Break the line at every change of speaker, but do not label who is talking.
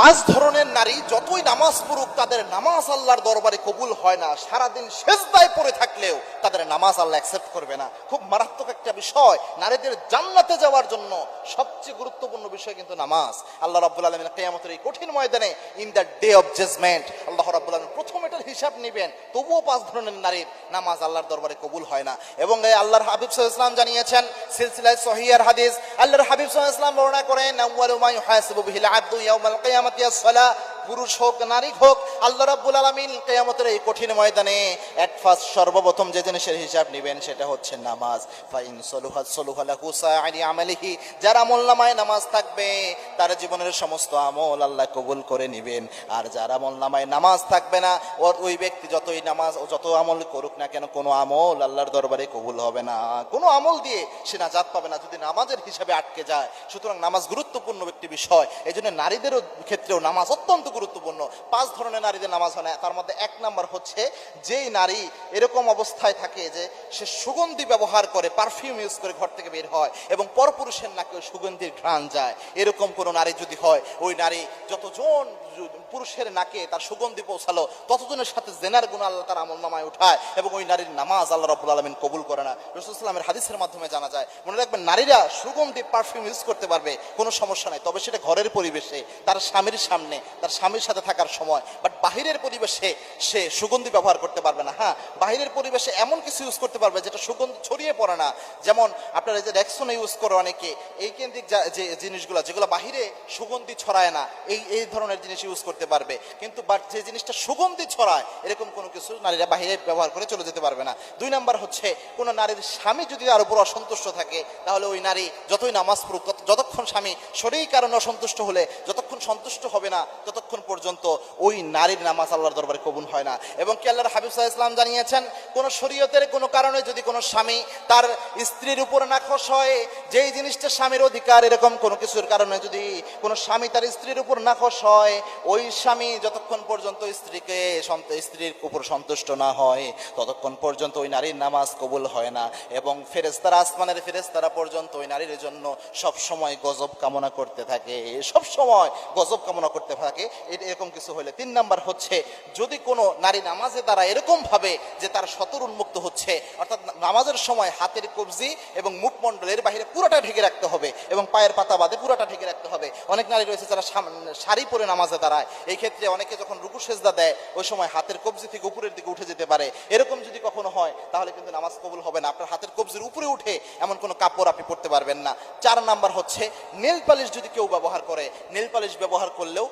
পাঁচ ধরনের নারী যতই নামাজ পড়ুক, তাদের নামাজ আল্লাহর দরবারে কবুল হয় না। সারাদিন শেষদায় পড়ে থাকলেও তাদের নামাজ আল্লাহ অ্যাকসেপ্ট করবে না। খুব মারাত্মক একটা বিষয়। নারীদের জান্নাতে যাওয়ার জন্য সবচেয়ে গুরুত্বপূর্ণ বিষয় কিন্তু নামাজ। আল্লাহ রাব্বুল আলমিন এই কঠিন ময়দানে in the day of judgement আল্লাহ রাব্বুল আলমিন প্রথম এটার হিসাব নেবেন, তবুও পাঁচ ধরনের নারীর নামাজ আল্লাহর দরবারে কবুল হয় না। এবং এই আল্লাহর হাবিব ইসলাম জানিয়েছেন, সিলসিলায় সহিয়ার হাদিস, আল্লাহর হাবিব ইসলাম বর্ণনা করেন পুরুষ হোক, নারী হোক, আল্লাহ রাব্বুল আলামিন কিয়ামতের এই কঠিন ময়দানে এট ফার্স্ট সর্বপ্রথম যে জিনিসের হিসাব নেবেন সেটা হচ্ছে নামাজ। ফাইন সলুহাত সলুহা লাহু সাআরি আমালিহি, যার আমল নামাজ থাকবে, তার জীবনের সমস্ত আমল আল্লাহ কবুল করে নেবেন। আর যার আমল নামাজ থাকবে না, ওর ওই ব্যক্তি যতই নামাজ, ও যত আমল করুক না কেন, কোনো আমল আল্লাহর দরবারে কবুল হবে না। কোনো আমল দিয়ে সে নাজাত পাবে না, যদি নামাজের হিসাবে আটকে যায়। সুতরাং নামাজ গুরুত্বপূর্ণ একটি বিষয়। এই জন্য নারীদেরও ক্ষেত্রেও নামাজ অত্যন্ত গুরুত্বপূর্ণ। পাঁচ ধরনের নারীদের নামাজ হয় না। তার মধ্যে এক নাম্বার হচ্ছে, যেই নারী এরকম অবস্থায় থাকে যে সে সুগন্ধি ব্যবহার করে পারফিউম ইউজ করে ঘর থেকে বের হয় এবং পরপুরুষের নাকে ওই সুগন্ধির ঘ্রাণ যায়। এরকম কোনো নারী যদি হয়, ওই নারী যতজন পুরুষের নাকে তার সুগন্ধি পৌঁছালো, ততজনের সাথে জেনার গুণ আল্লাহ তার আমল নামায় উঠায় এবং ওই নারীর নামাজ আল্লাহ রবুল আলমিন কবুল করে না। রসুলামের হাদিসের মাধ্যমে জানা যায়, মনে রাখবেন, নারীরা সুগন্ধি পারফিউম ইউজ করতে পারবে, কোনো সমস্যা নাই। তবে সেটা ঘরের পরিবেশে, তার স্বামীর সামনে, তার স্বামীর সাথে থাকার সময় বাট বাহিরের পরিবেশে সে সুগন্ধি ব্যবহার করতে পারবে না। হ্যাঁ বাহিরের পরিবেশে এমন কিছু ইউজ করতে পারবে যেটা সুগন্ধি ছড়িয়ে পড়ে না। যেমন আপনারা যে রেক্সন ইউজ করে অনেকে, এই কেন্দ্রিক যা- যে জিনিসগুলো, যেগুলো বাহিরে সুগন্ধি ছড়ায় না, এই এই ধরনের জিনিস ইউজ করতে পারবে। কিন্তু বাট যে জিনিসটা সুগন্ধি ছড়ায়, এরকম কোনো কিছু নারীরা বাহিরে ব্যবহার করে চলে যেতে পারবে না। দুই নাম্বার হচ্ছে, কোনো নারীর স্বামী যদি তার উপর অসন্তুষ্ট থাকে, তাহলে ওই নারী যতই নামাজ পড়ুক যতক্ষণ স্বামী শরীর কারণে অসন্তুষ্ট হলে, যতক্ষণ সন্তুষ্ট হবে না, ততক্ষণ পর্যন্ত ওই নারীর নামাজ আল্লাহর দরবারে কবুল হয় না। এবং কি আল্লাহর হাবিব আলাইহি ইসলাম জানিয়েছেন, কোন শরীয়তের কোনো কারণে যদি কোনো স্বামী তার স্ত্রীর উপর নাখোশ হয়, যেই জিনিসটা স্বামীর অধিকার এরকম কোনো কিছুর কারণে যদি কোনো স্বামী তার স্ত্রীর উপর নাখোশ হয়, ওই স্বামী যতক্ষণ পর্যন্ত স্ত্রীকে স্ত্রীর উপর সন্তুষ্ট না হয়, ততক্ষণ পর্যন্ত ওই নারীর নামাজ কবুল হয় না। এবং ফেরেস্তারা আসমানের ফেরেস্তারা পর্যন্ত ওই নারীর জন্য সব সময় গজব কামনা করতে থাকে সব সময় গজব কামনা করতে থাকে। এরকম কিছু হলে। তিন নাম্বার হচ্ছে, যদি কোনো নারী নামাজে দ্বারা এরকম ভাবে যে তার সতর উন্মুক্ত হচ্ছে, অর্থাৎ নামাজের সময় হাতের কবজি এবং মুখমণ্ডলের বাইরে পুরোটা ঢেকে রাখতে হবে এবং পায়ের পাতা বাদে পুরোটা ঢেকে রাখতে হবে। অনেক নারী রয়েছে যারা শাড়ি পরে নামাজে দাঁড়ায়। এই ক্ষেত্রে অনেকে যখন রুকু সেজদা দেয়, ওই সময় হাতের কবজি থেকে উপরের দিকে উঠে যেতে পারে। এরকম যদি কখনো হয়, তাহলে কিন্তু নামাজ কবুল হবে না। আপনার হাতের কবজির উপরে উঠে এমন কোনো কাপড় আপনি পরতে পারবেন না। চার নাম্বার হচ্ছে, নেল পালিশ যদি কেউ ব্যবহার করে, নেল পালিশ ব্যবহার করলেও